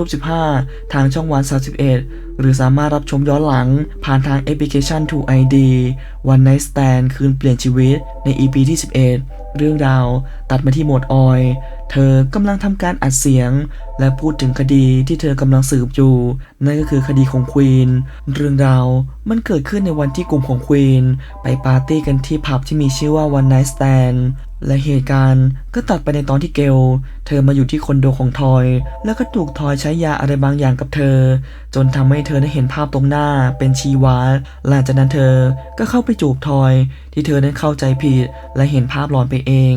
ูป15 ทางช่องวัน 31 หรือสามารถรับชมย้อนหลัง ผ่านทางแอปพลิเคชัน True ID One Night Stand คืนเปลี่ยนชีวิตใน EP ที่ 11 เรื่องราวตัดมาที่โหมดออย เธอกำลังทำการอัดเสียง และพูดถึงคดีที่เธอกำลังสืบอยู่ นั่นก็คือคดีของควีน เรื่องราวมันเกิดขึ้นในวันที่กลุ่มของควีนไปปาร์ตี้กันที่ผับที่มีชื่อว่า One Night Stand และเหตุการณ์ก็ตัดไปในตอนที่เกล เธอมาอยู่ที่คอนโดของทอย แล้วก็ถูกทอยใช้ยาอะไรบางอย่างกับเธอ จนทำให้เธอได้เห็นภาพตรงหน้าเป็นชีวาหลังจากนั้นเธอก็เข้าไปจูบทอย ที่เธอนั้นเข้าใจผิดและเห็นภาพหลอนไปเอง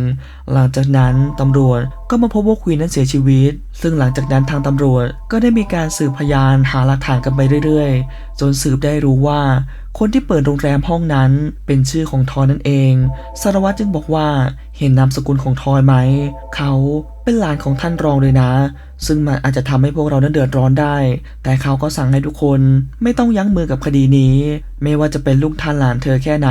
หลังจากนั้นตำรวจก็มาพบว่าควีนนั้นเสียชีวิต ซึ่งหลังจากนั้นทางตำรวจก็ได้มีการสืบพยานหาหลักฐานกันไปเรื่อยๆ จนสืบได้รู้ว่า คนที่เปิดโรงแรมห้องนั้นเป็นชื่อของทอยนั่นเองสารวัตรจึงบอกว่าเห็นนามสกุลของทอยไหม เขาเป็นหลานของท่านรองเลยนะ ซึ่งมันอาจจะทำให้พวกเรานั้นเดือดร้อนได้ แต่เขาก็สั่งให้ทุกคนไม่ต้องยั้งมือกับคดีนี้ ไม่ว่าจะเป็นลูกท่านหลานเธอแค่ไหน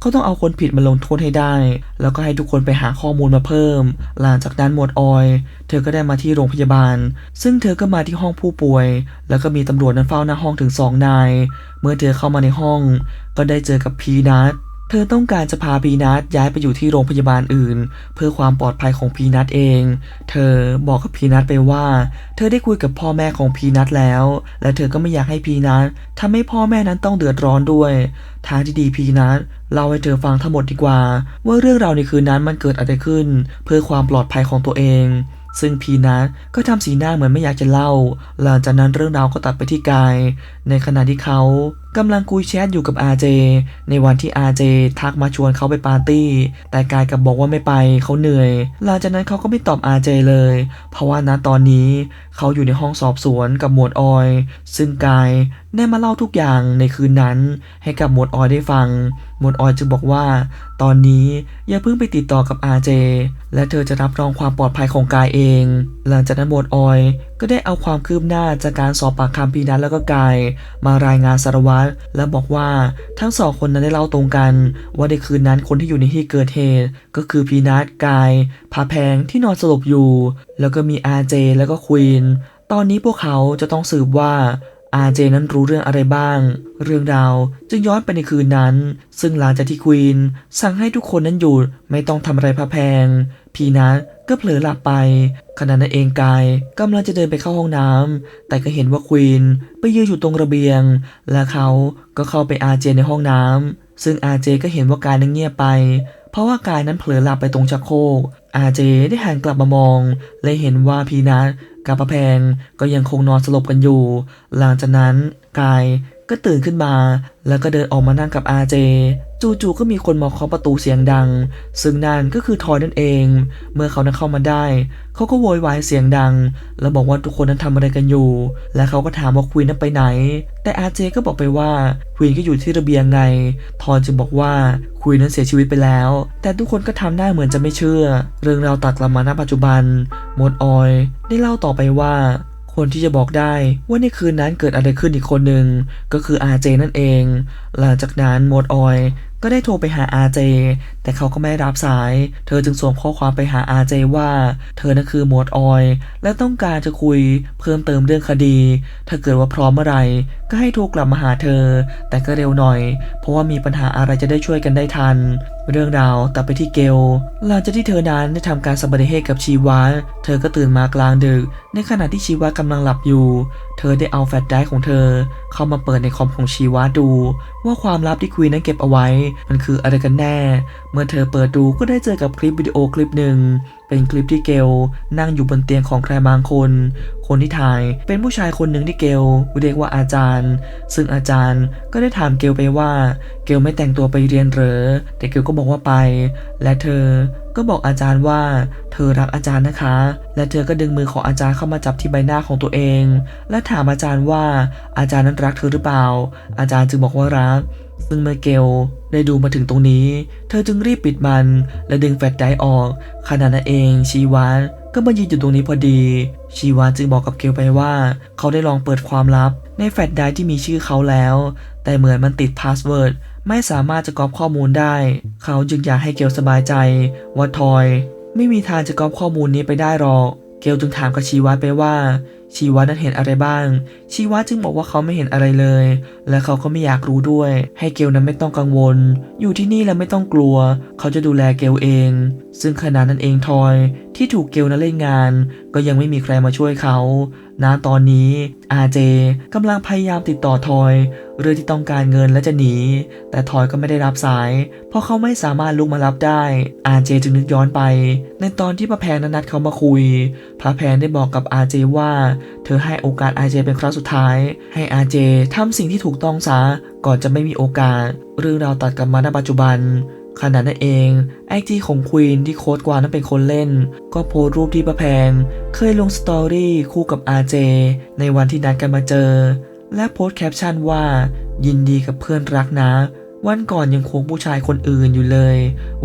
เขาต้องเอาคนผิดมาลงโทษให้ได้ แล้วก็ให้ทุกคนไปหาข้อมูลมาเพิ่ม หลังจากนั้นหมวดออย เธอก็ได้มาที่โรงพยาบาล ซึ่งเธอก็มาที่ห้องผู้ป่วย แล้วก็มีตำรวจนั้นเฝ้าหน้าห้องถึงสองนาย เมื่อเธอเข้ามาในห้อง ก็ได้เจอกับพีนัท เธอต้องการจะพาพีนัทย้ายไปอยู่ที่โรงพยาบาลอื่น เพื่อความปลอดภัยของพีนัทเอง เธอบอกกับพีนัทไปว่า เธอได้คุยกับพ่อแม่ของพีนัทแล้ว และเธอก็ไม่อยากให้พีนัททำให้พ่อแม่นั้นต้องเดือดร้อนด้วยทางที่ดีพีนัทเล่าให้เธอฟังทั้งหมดดีกว่า ว่าเรื่องราวในคืนนั้นมันเกิดอะไรขึ้น เพื่อความปลอดภัยของตัวเองซึ่งพีนัทก็ทำสีหน้าเหมือนไม่อยากจะเล่า หลังจากนั้นเรื่องราวก็ตัดไปที่กาย ในขณะที่เขา กำลังคุยแชทอยู่กับอาเจในวันที่อาเจทักมาชวนเขาไปปาร์ตี้ แต่กายกับบอกว่าไม่ไปเขาเหนื่อย หลังจากนั้นเขาก็ไม่ตอบอาเจเลย เพราะว่าณตอนนี้เขาอยู่ในห้องสอบสวนกับหมวดออย ซึ่งกายได้มาเล่าทุกอย่างในคืนนั้น ให้กับหมวดออยได้ฟัง หมวดออยจึงบอกว่า ตอนนี้อย่าเพิ่งไปติดต่อกับอาเจและเธอจะรับรองความปลอดภัยของกายเอง หลังจากนั้นหมวดออย ก็ได้เอาความคืบหน้าจากการสอบปากคำพีนัทแล้วก็กาย มารายงานสารวัตรและบอกว่าทั้งสองคนนั้นได้เล่าตรงกัน ว่าในคืนนั้นคนที่อยู่ในที่เกิดเหตุ ก็คือพีนัทกายพาแพงที่นอนสลบอยู่ แล้วก็มีอาเจแล้วก็ควีนตอนนี้พวกเขาจะต้องสืบว่า อาเจนั้นรู้เรื่องอะไรบ้าง เรื่องราวจึงย้อนไปในคืนนั้น ซึ่งหลังจากที่ควีนสั่งให้ทุกคนนั้นหยุดไม่ต้องทำอะไรพาแพง พีนัทก็เผลอหลับไป ขณะนั้นเองกายกำลังจะเดินไปเข้าห้องน้ำแต่ก็เห็นว่าควีนไปยืนอยู่ตรงระเบียง และเขาก็เข้าไปอาเจในห้องน้ำซึ่งอาเจก็เห็นว่ากายนั้นเงียบไป เพราะว่ากายนั้นเผลอหลับไปตรงชักโครก อาเจได้หันกลับมามอง และเห็นว่าพีนัทกับประแพงก็ยังคงนอนสลบกันอยู่ หลังจากนั้นกาย ก็ตื่นขึ้นมา แล้วก็เดินออกมานั่งกับอาเจ จู่ๆก็มีคนมาเคาะประตูเสียงดัง ซึ่งนั่นก็คือทอยนั่นเอง เมื่อเขานั้นเข้ามาได้ เขาก็โวยวายเสียงดัง แล้วบอกว่าทุกคนนั้นทำอะไรกันอยู่ และเขาก็ถามว่าควีนนั้นไปไหน แต่อาเจก็บอกไปว่าควีนก็อยู่ที่ระเบียงไง ทอยจึงบอกว่าควีนนั้นเสียชีวิตไปแล้ว แต่ทุกคนก็ทำหน้าเหมือนจะไม่เชื่อ เรื่องราวตัดกลับมาณปัจจุบันมดออย ได้เล่าต่อไปว่า คนที่จะบอกได้ว่าในคืนนั้นเกิดอะไรขึ้นอีกคนหนึ่งก็คืออาเจนั่นเอง หลังจากนั้นโมดออยก็ได้โทรไปหาอาเจ แต่เขาก็ไม่รับสาย เธอจึงส่งข้อความไปหาอาเจว่า เธอนั่นคือโมดออย และต้องการจะคุยเพิ่มเติมเรื่องคดี ถ้าเกิดว่าพร้อมเมื่อไหร่ ก็ให้โทรกลับมาหาเธอ แต่ก็เร็วหน่อย เพราะว่ามีปัญหาอะไรจะได้ช่วยกันได้ทัน เรื่องราวตัดไปที่เกลหลังจากที่เธอนั้นได้ทำการสบัติเหตุกับชีวะ เธอก็ตื่นมากลางดึก ในขณะที่ชีวะกำลังหลับอยู่ เธอได้เอาแฟลชไดรฟ์ของเธอ เข้ามาเปิดในคอมของชีวะดู ว่าความลับที่คุยนั้นเก็บเอาไว้ มันคืออะไรกันแน่ เมื่อเธอเปิดดูก็ได้เจอกับคลิปวิดีโอคลิปหนึ่ง เป็นคลิปที่เกลนั่งอยู่บนเตียงของใครบางคน คนที่ถ่ายเป็นผู้ชายคนหนึ่งที่เกลเรียกว่าอาจารย์ ซึ่งอาจารย์ก็ได้ถามเกลไปว่า เกลไม่แต่งตัวไปเรียนเหรอ แต่เกลก็บอกว่าไป และเธอก็บอกอาจารย์ว่า เธอรักอาจารย์นะคะ และเธอก็ดึงมือของอาจารย์เข้ามาจับที่ใบหน้าของตัวเอง และถามอาจารย์ว่าอาจารย์นั้นรักเธอหรือเปล่า อาจารย์จึงบอกว่ารัก ซึ่งเมื่อเกลได้ดูมาถึงตรงนี้ เธอจึงรีบปิดมัน และดึงแฟลชไดรฟ์ออก ขณะนั้นเองชีวานก็มายืนอยู่ตรงนี้พอดี ชีวานจึงบอกกับเกลไปว่า เขาได้ลองเปิดความลับ ในแฟลชไดรฟ์ที่มีชื่อเขาแล้ว แต่เหมือนมันติดพาสเวิร์ดไม่สามารถจะกรอบข้อมูลได้ เขาจึงอยากให้เกลสบายใจว่าทอย ไม่มีทางจะกรอบข้อมูลนี้ไปได้หรอก เกลจึงถามกับชีวานไปว่าชชีวะนั้นเห็นอะไรบ้าง ชีวะจึงบอกว่าเขาไม่เห็นอะไรเลย และเขาก็ไม่อยากรู้ด้วย ให้เกลนั้นไม่ต้องกังวล อยู่ที่นี่แล้วไม่ต้องกลัว เขาจะดูแลเกลเอง ซึ่งขณะนั้นเองทอย ที่ถูกเกลนั้นเล่นงาน ก็ยังไม่มีใครมาช่วยเขาณตอนนี้อาเจกำลังพยายามติดต่อทอย เรือที่ต้องการเงินและจะหนี แต่ทอยก็ไม่ได้รับสาย เพราะเขาไม่สามารถลุกมารับได้อาเจจึงนึกย้อนไป ในตอนที่พระแพงนั้นนัดเขามาคุย พระแพงได้บอกกับอาเจว่า เธอให้โอกาสอาเจเป็นครั้งสุดท้าย ให้อาเจทำสิ่งที่ถูกต้องซะก่อนจะไม่มีโอกาส เรื่องราวตัดกลับมาณปัจจุบันขณะนั้นเองไอจีของควีนที่โค้ดกวานั้นเป็นคนเล่น ก็โพสต์รูปที่ประแพง เคยลงสตอรี่คู่กับอาเจในวันที่นัดกันมาเจอ และโพสแคปชั่นว่า ยินดีกับเพื่อนรักนะ วันก่อนยังคงผู้ชายคนอื่นอยู่เลย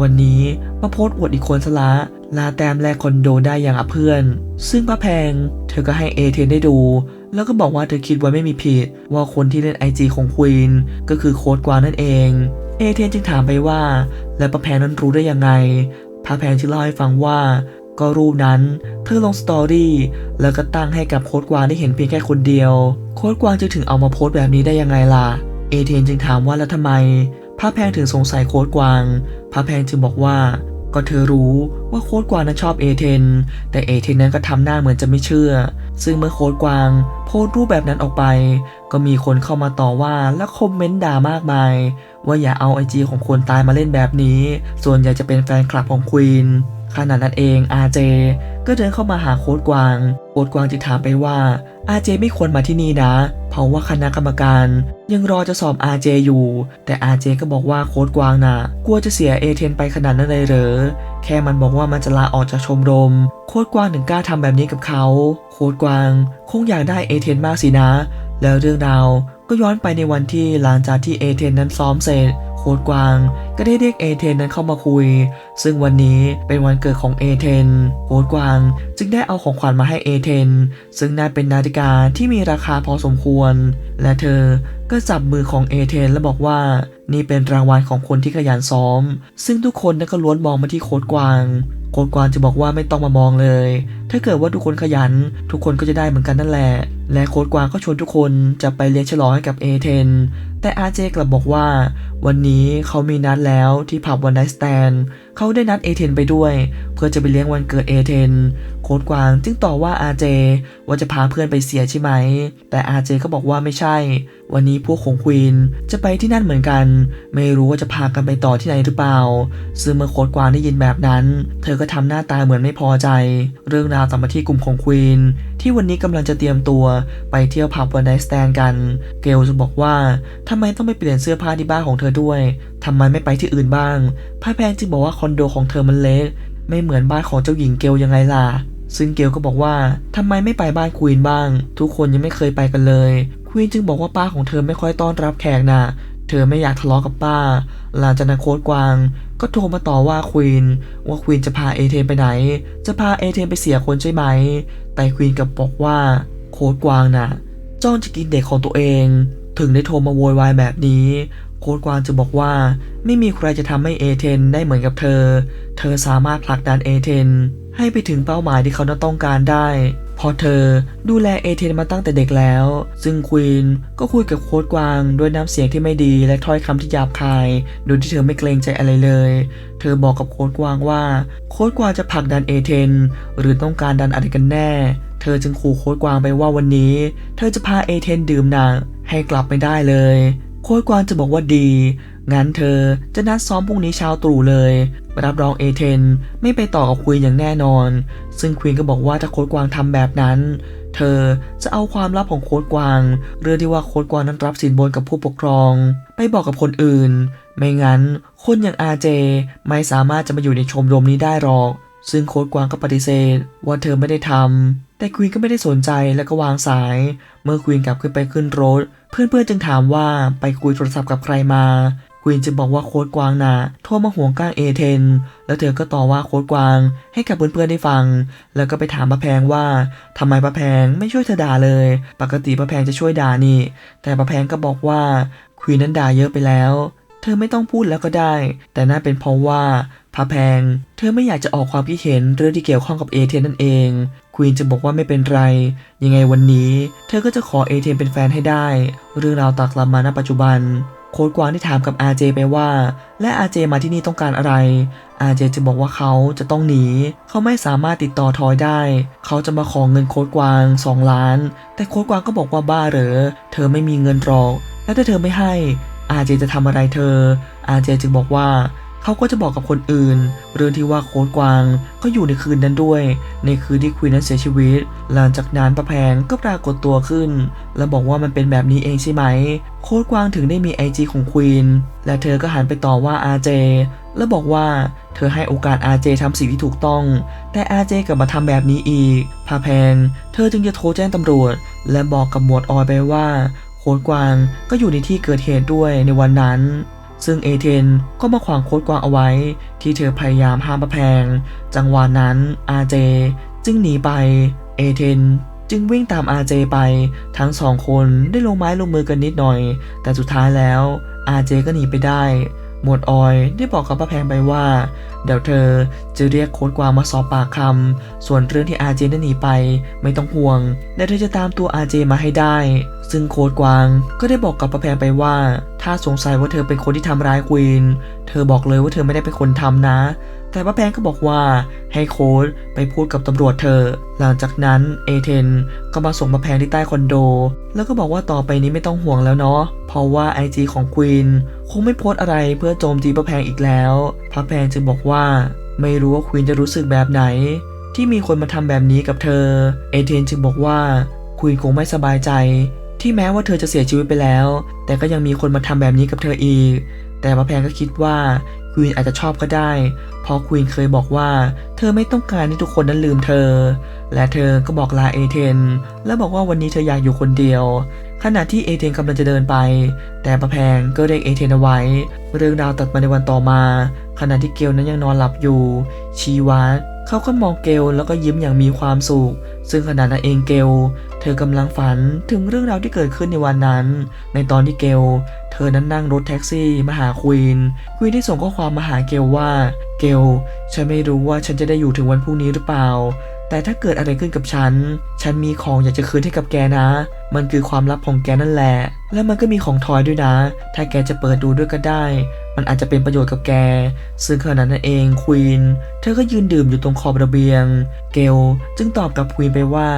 วันนี้มาโพสอวดอีกคนซะละลาแต้มแลกคอนโดได้อย่างอะเพื่อน ซึ่งป้าแพง เธอก็ให้เอเทนได้ดู แล้วก็บอกว่าเธอคิดว่าไม่มีผิด ว่าคนที่เล่นไอจีของควีนก็คือโค้ดกวางนั่นเอง เอเทนจึงถามไปว่า แล้วป้าแพงนั้นรู้ได้ยังไงป้าแพงจึงเล่าให้ฟังว่า ก็รูปนั้นเธอลงสตอรี่แล้วก็ตั้งให้กับโค้ดกวางได้เห็นเพียงแค่คนเดียว โค้ดกวางจึงถึงเอามาโพสต์แบบนี้ได้ยังไงล่ะ เอเทนจึงถามว่าแล้วทำไมพระแพงถึงสงสัยโค้ดกวาง พระแพงจึงบอกว่า ก็เธอรู้ว่าโค้ดกวางนั้นชอบเอเทน แต่เอเทนนั้นก็ทำหน้าเหมือนจะไม่เชื่อ ซึ่งเมื่อโค้ดกวาง โพสต์รูปแบบนั้นออกไป ก็มีคนเข้ามาต่อว่าและคอมเมนต์ด่ามากมาย ว่าอย่าเอาไอจีของคนตายมาเล่นแบบนี้ ส่วนใหญ่จะเป็นแฟนคลับของควีน ขณะนั้นเองอาเจก็เดินเข้ามาหาโค้ดกวาง โค้ดกวางจึงถามไปว่าอาเจไม่ควรมาที่นี่นะ เพราะว่าคณะกรรมการยังรอจะสอบอาเจอยู่ แต่อาเจก็บอกว่าโค้ดกวางน่ะ กลัวจะเสียเอเทนไปขนาดนั้นเลยเหรอ แค่มันบอกว่ามันจะลาออกจากชมรม โค้ดกวางถึงกล้าทำแบบนี้กับเขา โค้ดกวางคงอยากได้เอเทนมากสินะ แล้วเรื่องราวก็ย้อนไปในวันที่หลังจากที่เอเทนนั้นซ้อมเสร็จ โค้ดกวาง ก็ได้เรียกเอเทนนั้นเข้ามาคุย ซึ่งวันนี้เป็นวันเกิดของเอเทนโค้ดกวาง จึงได้เอาของขวัญมาให้เอเทนซึ่งน่าเป็นนาฬิกาที่มีราคาพอสมควร และเธอก็จับมือของเอเทนและบอกว่านี่เป็นรางวัลของคนที่ขยันซ้อม ซึ่งทุกคนนั้นก็ล้วนมองมาที่โคดกวางโคดกวางจะบอกว่าไม่ต้องมามองเลย ถ้าเกิดว่าทุกคนขยัน ทุกคนก็จะได้เหมือนกันนั่นแหละ และโคดกวางก็ชวนทุกคนจะไปเลี้ยงฉลองให้กับเอเทน แต่อาเจกลับบอกว่า วันนี้เขามีนัดแล้วที่ผับวันไนสแตนเขาได้นัดเอเทนไปด้วย เพื่อจะไปเลี้ยงวันเกิดเอเทนโค้ดกวางจึงต่อว่าอาเจว่าจะพาเพื่อนไปเสียใช่ไหม แต่อาเจก็บอกว่าไม่ใช่ วันนี้พวกของควีนจะไปที่นั่นเหมือนกัน ไม่รู้ว่าจะพากันไปต่อที่ไหนหรือเปล่า ซึ่งเมื่อโค้ดกวางได้ยินแบบนั้น เธอก็ทำหน้าตาเหมือนไม่พอใจ เรื่องราวต่อมาที่กลุ่มของควีนที่วันนี้กำลังจะเตรียมตัวไปเที่ยวผับวันไนสแตนกัน เกลจะบอกว่าทำไมต้องไปเปลี่ยนเสื้อผ้าที่บ้านของเธอด้วยทำไมไม่ไปที่อื่นบ้าง พระแพงจึงบอกว่าคอนโดของเธอมันเล็ก ไม่เหมือนบ้านของเจ้าหญิงเกลยังไงล่ะ ซึ่งเกลก็บอกว่าทำไมไม่ไปบ้านควีนบ้าง ทุกคนยังไม่เคยไปกันเลย ควีนจึงบอกว่าป้าของเธอไม่ค่อยต้อนรับแขกน่ะเธอไม่อยากทะเลาะกับป้า หลังจากนั้นโค้ดกวาง ก็โทรมาต่อว่าควีนว่าควีนจะพาเอเทนไปไหน จะพาเอเทนไปเสียคนใช่ไหม แต่ควีนกลับบอกว่าโค้ดกวางน่ะจ้องจะกินเด็กของตัวเอง ถึงได้โทรมาโวยวายแบบนี้ ค้ดกวางจะบอกว่า ไม่มีใครจะทำให้เอเทนได้เหมือนกับเธอ เธอสามารถผลักดันเอเทนให้ไปถึงเป้าหมายที่เขาต้องการได้พอเธอดูแลเอเทนมาตั้งแต่เด็กแล้ว ซึ่งควีนก็คุยกับโค้ดกวางด้วยน้ำเสียงที่ไม่ดีและถ้อยคำที่หยาบคาย โดยที่เธอไม่เกรงใจอะไรเลย เธอบอกกับโค้ดกวางว่า โค้ดกวางจะผลักดันเอเทนหรือต้องการดันอะไรกันแน่ เธอจึงขู่โค้ดกวางไปว่าวันนี้ เธอจะพาเอเทนดื่มหนักให้กลับไม่ได้เลย โค้ดกวางจะบอกว่าดี งั้นเธอจะนัดซ้อมพรุ่งนี้เช้าตรู่เลย รับรองเอเทนไม่ไปต่อกับควีนอย่างแน่นอน ซึ่งควีนก็บอกว่าถ้าโค้ดกวางทำแบบนั้น เธอจะเอาความลับของโค้ดกวาง เรื่องที่ว่าโค้ดกวางนั้นรับสินบนกับผู้ปกครอง ไปบอกกับคนอื่น ไม่งั้น คนอย่างอาเจไม่สามารถจะมาอยู่ในชมรมนี้ได้หรอก ซึ่งโค้ดกวางก็ปฏิเสธว่าเธอไม่ได้ทำ แต่ควีนก็ไม่ได้สนใจแล้วก็วางสาย เมื่อควีนกลับขึ้นไปขึ้นรถ เพื่อนๆจึงถามว่าไปคุยโทรศัพท์กับใครมา ควีนจะบอกว่าโค้ดกวางน่ะโทรมาห่วงก้างเอเทนแล้วเธอก็ต่อว่าโค้ดกวางให้กับเพื่อนๆได้ฟัง แล้วก็ไปถามป้าแพงว่าทำไมป้าแพงไม่ช่วยเธอด่าเลย ปกติป้าแพงจะช่วยด่านี่ แต่ป้าแพงก็บอกว่าควีนนั้นด่าเยอะไปแล้วเธอไม่ต้องพูดแล้วก็ได้ แต่น่าเป็นเพราะว่าพระแพง เธอไม่อยากจะออกความคิดเห็นเรื่องที่เกี่ยวข้องกับเอเทนนั่นเอง ควีนจะบอกว่าไม่เป็นไร ยังไงวันนี้ เธอก็จะขอเอเทนเป็นแฟนให้ได้ เรื่องราวตักลับมาณปัจจุบัน โค้ดกวางได้ถามกับ RJ ไปว่า และ RJ มาที่นี่ต้องการอะไร RJ จจะบอกว่าเขาจะต้องหนี เขาไม่สามารถติดต่อทอยได้ เขาจะมาขอเงินโค้ดกวาง 2 ล้าน แต่โค้ดกวางก็บอกว่าบ้าเหรอ เธอไม่มีเงินหรอก และถ้าเธอไม่ให้ RJ จจะทำอะไรเธอ RJ จึงบอกว่า เขาก็จะบอกกับคนอื่น เรื่องที่ว่าโค้ดกวางก็อยู่ในคืนนั้นด้วย ในคืนที่ควีนนั้นเสียชีวิต หลังจากนั้นประแพงก็ปรากฏตัวขึ้น แล้วบอกว่ามันเป็นแบบนี้เองใช่ไหม โค้ดกวางถึงได้มีไอจีของควีนและเธอก็หันไปต่อว่าอาเจแล้วบอกว่าเธอให้โอกาสอาเจทำสิ่งที่ถูกต้อง แต่อาเจกลับมาทำแบบนี้อีกพาแพงเธอจึงจะโทรแจ้งตำรวจ และบอกกับหมวดออยไปว่า โค้ดกวางก็อยู่ในที่เกิดเหตุด้วยในวันนั้น ซึ่งเอเทนก็มาขวางโคดกวางเอาไว้ ที่เธอพยายามห้ามประแพง จังหวะนั้นอาเจจึงหนีไป เอเทนจึงวิ่งตามอาเจไป ทั้งสองคนได้ลงไม้ลงมือกันนิดหน่อย แต่สุดท้ายแล้วอาเจก็หนีไปได้ หมวดออยได้บอกกับป้าแพงไปว่า เดี๋ยวเธอจะเรียกโค้ดกวางมาสอบปากคำส่วนเรื่องที่อาเจได้หนีไปไม่ต้องห่วงและเธอจะตามตัวอาเจมาให้ได้ ซึ่งโค้ดกวางก็ได้บอกกับป้าแพงไปว่า ถ้าสงสัยว่าเธอเป็นคนที่ทำร้ายควีนเธอบอกเลยว่าเธอไม่ได้เป็นคนทำนะ แต่ป้าแพงก็บอกว่าให้โค้ดไปพูดกับตำรวจเธอ หลังจากนั้นเอเทนก็มาส่งป้าแพงที่ใต้คอนโด แล้วก็บอกว่าต่อไปนี้ไม่ต้องห่วงแล้วเนาะ เพราะว่า IG ของควีนคงไม่โพสอะไรเพื่อโจมตีป้าแพงอีกแล้วป้าแพงจึงบอกว่าไม่รู้ว่าควีนจะรู้สึกแบบไหน ที่มีคนมาทำแบบนี้กับเธอ เอเทนจึงบอกว่าควีนคงไม่สบายใจ ที่แม้ว่าเธอจะเสียชีวิตไปแล้ว แต่ก็ยังมีคนมาทำแบบนี้กับเธออีกแต่ป้าแพงก็คิดว่า ควีนอาจจะชอบก็ได้ เพราะควีนเคยบอกว่า เธอไม่ต้องการให้ทุกคนนั้นลืมเธอ และเธอก็บอกลาเอเทนและบอกว่าวันนี้เธออยากอยู่คนเดียว ขณะที่เอเทนกำลังจะเดินไป แต่ประแพงก็เรียกเอเทนเอาไว้ เรื่องราวตัดมาในวันต่อมา ขณะที่เกลนั้นยังนอนหลับอยู่ ชีวัตเขาก็มองเกลแล้วก็ยิ้มอย่างมีความสุข ซึ่งขณะนั้นเองเกล เธอกำลังฝันถึงเรื่องราวที่เกิดขึ้นในวันนั้น ในตอนที่เกล เธอนั้นนั่งรถแท็กซี่มาหาควีน ควีนได้ส่งข้อความมาหาเกลว่า เกล ฉันไม่รู้ว่าฉันจะได้อยู่ถึงวันพรุ่งนี้หรือเปล่า แต่ถ้าเกิดอะไรขึ้นกับฉัน ฉันมีของอยากจะคืนให้กับแกนะ มันคือความลับของแกนั่นแหละ และมันก็มีของทอยด้วยนะ ถ้าแกจะเปิดดูด้วยก็ได้ มันอาจจะเป็นประโยชน์กับแก ซึ่งขณะนั้นเองควีน เธอก็ยืนดื่มอยู่ตรงขอบระเบียง เกลจึงตอบกับควีนไปว่า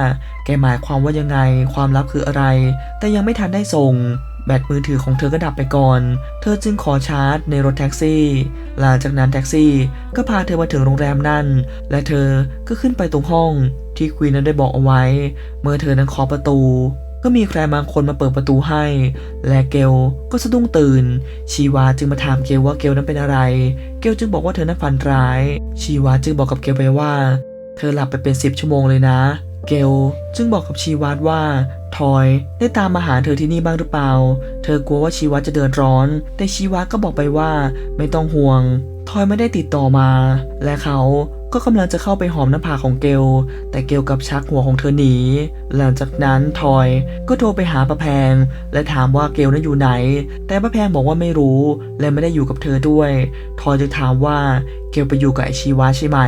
แกหมายความว่ายังไง ความลับคืออะไร แต่ยังไม่ทันได้ส่ง แบตมือถือของเธอก็ดับไปก่อน เธอจึงขอชาร์จในรถแท็กซี่ หลังจากนั้นแท็กซี่ก็พาเธอมาถึงโรงแรมนั่น และเธอก็ขึ้นไปตรงห้องที่ควีนนั้นได้บอกเอาไว้ เมื่อเธอนั้นเคาะประตู ก็มีใครบางคนมาเปิดประตูให้ และเกลก็สะดุ้งตื่น ชีวาจึงมาถามเกลว่าเกลนั้นเป็นอะไร เกลจึงบอกว่าเธอนั้นฝันร้าย ชีวาจึงบอกกับเกลไปว่า เธอหลับไปเป็น10ชั่วโมงเลยนะเกลจึงบอกกับชีวัตว่า ทอยได้ตามมาหาเธอที่นี่บ้างหรือเปล่า เธอกลัวว่าชีวัตจะเดือดร้อน แต่ชีวัตก็บอกไปว่าไม่ต้องห่วง ทอยไม่ได้ติดต่อมา และเขาก็กำลังจะเข้าไปหอมหน้าผากของเกล แต่เกลกับชักหัวของเธอหนี หลังจากนั้นทอยก็โทรไปหาประแพง และถามว่าเกลนั้นอยู่ไหน แต่ประแพงบอกว่าไม่รู้ และไม่ได้อยู่กับเธอด้วย ทอยจึงถามว่าเกลไปอยู่กับไอชีวาใช่ไหม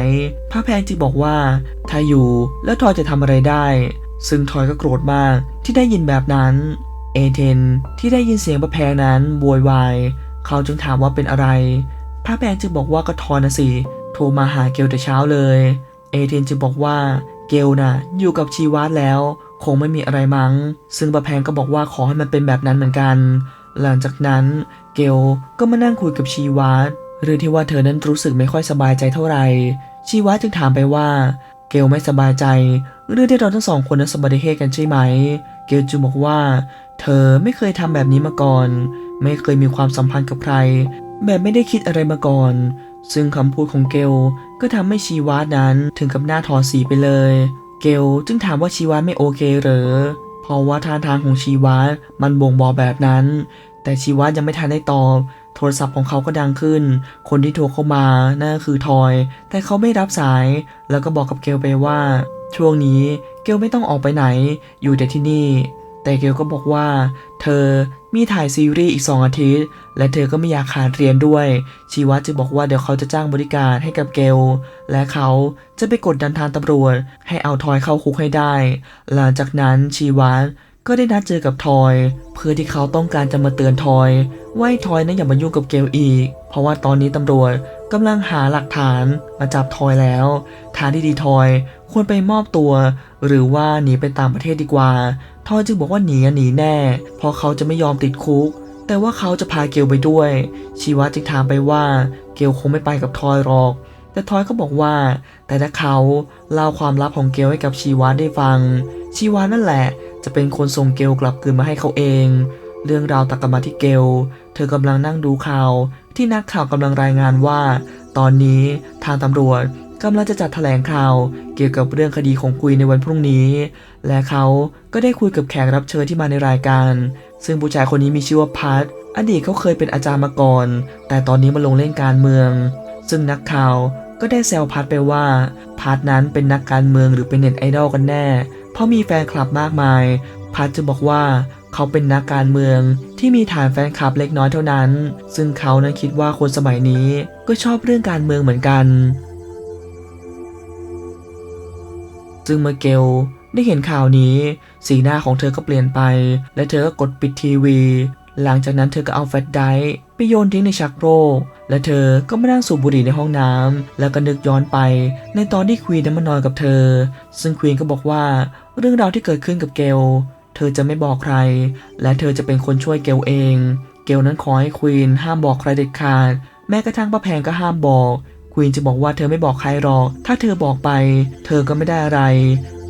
พระแพงจึงบอกว่า ถ้าอยู่แล้วทอยจะทำอะไรได้ ซึ่งทอยก็โกรธมากที่ได้ยินแบบนั้น เอเทนที่ได้ยินเสียงพระแพงนั้นโวยวาย เขาจึงถามว่าเป็นอะไร พระแพงจึงบอกว่าก็ทอยนะสิ โทรมาหาเกลแต่เช้าเลย เอเทนจึงบอกว่าเกลน่ะอยู่กับชีวัตแล้ว คงไม่มีอะไรมัง้ง ซึ่งประแพงก็บอกว่าขอให้มันเป็นแบบนั้นเหมือนกัน หลังจากนั้นเกลก็มานั่งคุยกับชีวัตเรื่องที่ว่าเธอนั้นรู้สึกไม่ค่อยสบายใจเท่าไหร่ชีวัตจึงถามไปว่า เกลไม่สบายใจ เรื่องที่เราทั้งสองคนนั้นสมบัติเหตุกันใช่ไหม เกลจึงบอกว่า เธอไม่เคยทำแบบนี้มาก่อน ไม่เคยมีความสัมพันธ์กับใคร แบบไม่ได้คิดอะไรมาก่อน ซึ่งคำพูดของเกลก็ทำให้ชีวานั้นถึงกับหน้าถอดสีไปเลย เกลจึงถามว่าชีวาไม่โอเคเหรอเพราะว่าท่าทางของชีวามันบ่งบอกแบบนั้น แต่ชีวายังไม่ทันได้ตอบโทรศัพท์ของเขาก็ดังขึ้น คนที่โทรเข้ามานั่นก็คือทอย แต่เขาไม่รับสาย แล้วก็บอกกับเกลไปว่า ช่วงนี้เกลไม่ต้องออกไปไหน อยู่แต่ที่นี่ แต่เกลก็บอกว่า เธอมีถ่ายซีรีส์อีก 2 อาทิตย์ และเธอก็ไม่อยากขาดเรียนด้วย ชีวะจึงบอกว่าเดี๋ยวเขาจะจ้างบริการให้กับเกล และเขาจะไปกดดันทางตำรวจ ให้เอาทอยเข้าคุกให้ได้ หลังจากนั้นชีวะ ก็ได้นัดเจอกับทอย เพื่อที่เขาต้องการจะมาเตือนทอยว่าให้ทอยนั้นอย่ามายุ่งกับเกลอีก เพราะว่าตอนนี้ตำรวจกำลังหาหลักฐานมาจับทอยแล้ว ทางที่ดีทอยควรไปมอบตัว หรือว่าหนีไปต่างประเทศดีกว่า ทอยจึงบอกว่าหนีหนีแน่ เพราะเขาจะไม่ยอมติดคุก แต่ว่าเขาจะพาเกลไปด้วย ชีวะจึงถามไปว่าเกลคงไม่ไปกับทอยหรอก แต่ทอยก็บอกว่า แต่ถ้าเขาเล่าความลับของเกลให้กับชีวะได้ฟัง ชีวะนั่นแหละ จะเป็นคนส่งเกลกลับคืนมาให้เขาเอง เรื่องราวตักกมาที่เกล เธอกำลังนั่งดูข่าว ที่นักข่าวกำลังรายงานว่า ตอนนี้ทางตำรวจกำลังจะจัดแถลงข่าว เกี่ยวกับเรื่องคดีของคุยในวันพรุ่งนี้ และเขาก็ได้คุยกับแขกรับเชิญที่มาในรายการ ซึ่งผู้ชายคนนี้มีชื่อว่าพัทอดีตเขาเคยเป็นอาจารย์มาก่อน แต่ตอนนี้มาลงเล่นการเมือง ซึ่งนักข่าวก็ได้แซวพัทไปว่าพัทนั้นเป็นนักการเมืองหรือเป็นเน็ตไอดอลกันแน่ ราะมีแฟนคลับมากมาย พัทจะบอกว่าเขาเป็นนักการเมืองที่มีฐานแฟนคลับเล็กน้อยเท่านั้น ซึ่งเขานั้นคิดว่าคนสมัยนี้ก็ชอบเรื่องการเมืองเหมือนกัน ซึ่งเมื่อเกลได้เห็นข่าวนี้ สีหน้าของเธอก็เปลี่ยนไป และเธอก็กดปิดทีวี หลังจากนั้นเธอก็เอาแฟลชไดร์ไปโยนทิ้งในชักโครกและเธอก็มานั่งสูบบุหรี่ในห้องน้ำแล้วก็นึกย้อนไป ในตอนที่ควีนนั้นมานอนกับเธอ ซึ่งควีนก็บอกว่าเรื่องราวที่เกิดขึ้นกับเกลเธอจะไม่บอกใคร และเธอจะเป็นคนช่วยเกลเอง เกลนั้นขอให้ควีนห้ามบอกใครเด็ดขาด แม้กระทั่งป้าแพงก็ห้ามบอกควีนจะบอกว่าเธอไม่บอกใครหรอก ถ้าเธอบอกไป เธอก็ไม่ได้อะไร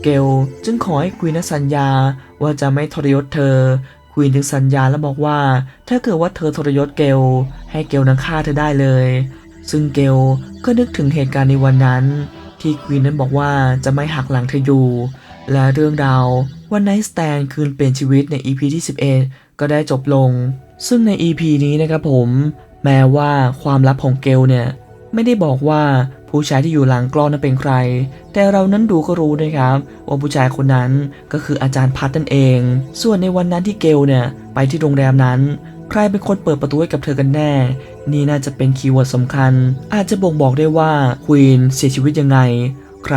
เกลจึงขอให้ควีนสัญญาว่าจะไม่ทรยศเธอ ควีนจึงสัญญาและบอกว่า ถ้าเกิดว่าเธอทรยศเกล ให้เกลนั้นฆ่าเธอได้เลย ซึ่งเกลก็นึกถึงเหตุการณ์ในวันนั้น ที่ควีนนั้นบอกว่าจะไม่หักหลังเธออยู่ และเรื่องราววันไนท์สแตนคืนเปลี่ยนชีวิตใน EP ที่ 11 ก็ได้จบลง ซึ่งใน EP นี้นะครับผม แม้ว่าความลับของเกลเนี่ยไม่ได้บอกว่า ผู้ชายที่อยู่หลังกล้องนั้นเป็นใคร แต่เรานั้นดูก็รู้นะครับ ว่าผู้ชายคนนั้นก็คืออาจารย์พัฒนั่นเอง ส่วนในวันนั้นที่เกลเนี่ยไปที่โรงแรมนั้น ใครเป็นคนเปิดประตูให้กับเธอกันแน่ นี่น่าจะเป็นคีย์เวิร์ดสำคัญ อาจจะบ่งบอกได้ว่าควีนเสียชีวิตยังไง ใคร